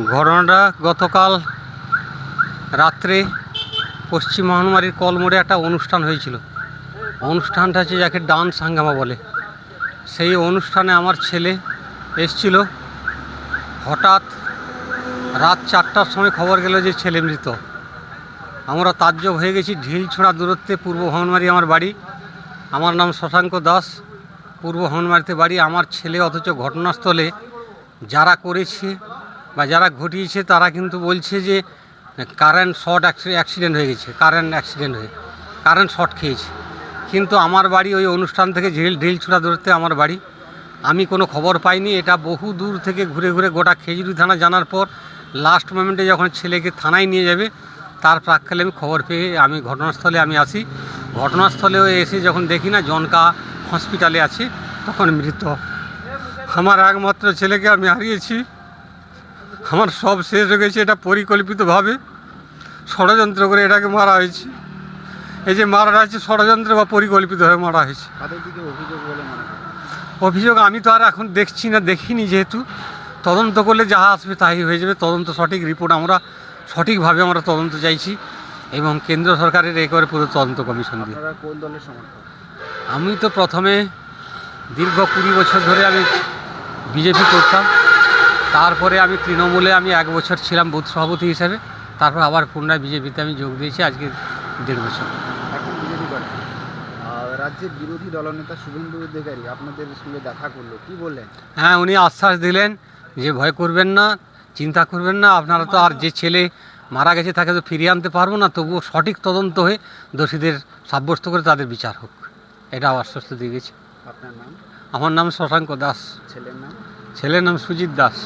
ঘটনাটা গতকাল রাত্রে পশ্চিম মহানমারির কলমোড়ে একটা অনুষ্ঠান হয়েছিল। অনুষ্ঠানটা হচ্ছে যাকে ডান হাঙ্গামা বলে। সেই অনুষ্ঠানে আমার ছেলে এসছিল। হঠাৎ রাত চারটার সময় খবর গেল যে ছেলে মৃত। আমরা তাজ্জব হয়ে গেছি। ঢিল ছোঁড়া দূরত্বে পূর্ব ভবনমারি আমার বাড়ি। আমার নাম শশাঙ্ক দাস। পূর্ব ভবনমারিতে বাড়ি। আমার ছেলে অথচ ঘটনাস্থলে যারা করেছে বা যারা ঘটিয়েছে তারা কিন্তু বলছে যে কারেন্ট শর্ট অ্যাক্সিডেন্ট হয়ে গেছে কারেন্ট অ্যাক্সিডেন্ট হয়ে কারেন্ট শর্ট খেয়েছে। কিন্তু আমার বাড়ি ওই অনুষ্ঠান থেকে ঝিল ঢিল ছোড়া দূরত্বে আমার বাড়ি। আমি কোনো খবর পাইনি, এটা বহু দূর থেকে ঘুরে ঘুরে গোটা খেজুরি থানা জানার পর লাস্ট মোমেন্টে যখন ছেলেকে থানায় নিয়ে যাবে, তার প্রাককালে আমি খবর পেয়ে আমি ঘটনাস্থলে আমি আসি। ঘটনাস্থলেও এসে যখন দেখি না, জনকা হসপিটালে আছে, তখন মৃত। আমার একমাত্র ছেলেকে আমি হারিয়েছি। আমার সব শেষ হয়ে গেছে এটা পরিকল্পিতভাবে ষড়যন্ত্র করে এটাকে মারা হয়েছে। এই যে মারা হয়েছে ষড়যন্ত্র বা পরিকল্পিতভাবে মারা হয়েছে। অভিযোগ আমি তো আর এখন দেখছি না দেখিনি যেহেতু। তদন্ত করলে যাহা আসবে তাই হয়ে যাবে। তদন্ত সঠিক রিপোর্ট আমরা সঠিকভাবে আমরা তদন্ত চাইছি এবং কেন্দ্র সরকারের একেবারে পুরো তদন্ত কমিশন দিয়ে। আমি তো প্রথমে দীর্ঘ কুড়ি বছর ধরে আমি বিজেপি করতাম। তারপরে আমি তৃণমূলে আমি এক বছর ছিলাম বুথ সভাপতি হিসাবে তারপর আবার পুনরায় বিজেপিতে আমি যোগ দিয়েছি আজকে দেড় বছর। এখন বিজেপি করে। রাজ্যের বিরোধী দলনেতা শুভেন্দু অধিকারী আপনাদের সঙ্গে দেখা করল কি বললেন? হ্যাঁ উনি আশ্বাস দিলেন যে ভয় করবেন না চিন্তা করবেন না আপনারা তো আর যে ছেলে মারা গেছে তাকে তো ফিরিয়ে আনতে পারব না তবুও সঠিক তদন্ত হয়ে দোষীদের সাব্যস্ত করে তাদের বিচার হোক। এটা আশ্বস্ত দিয়ে গেছে। আপনার নাম? আমার নাম শশাঙ্ক দাস। ছেলের নাম? ছেলের নাম সুজিত দাস।